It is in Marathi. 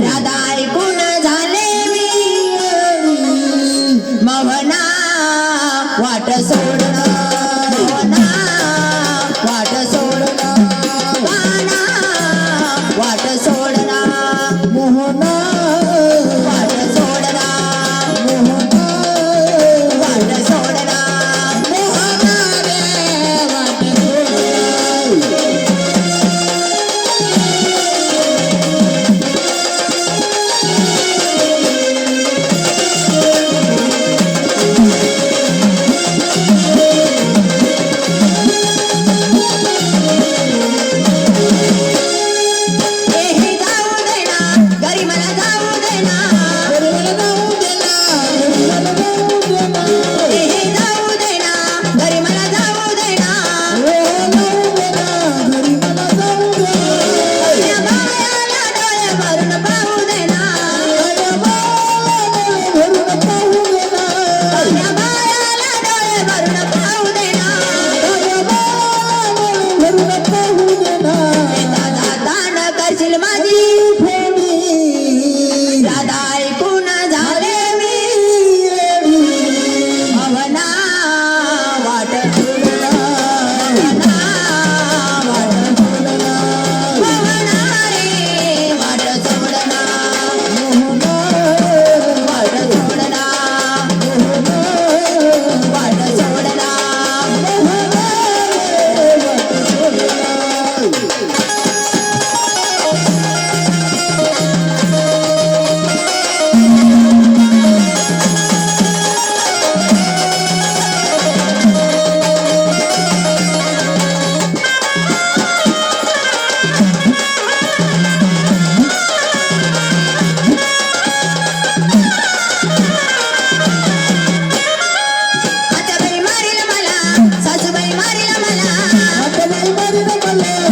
दादा ऐकून झाले मी? मवना वाट सोड. about Hallelujah.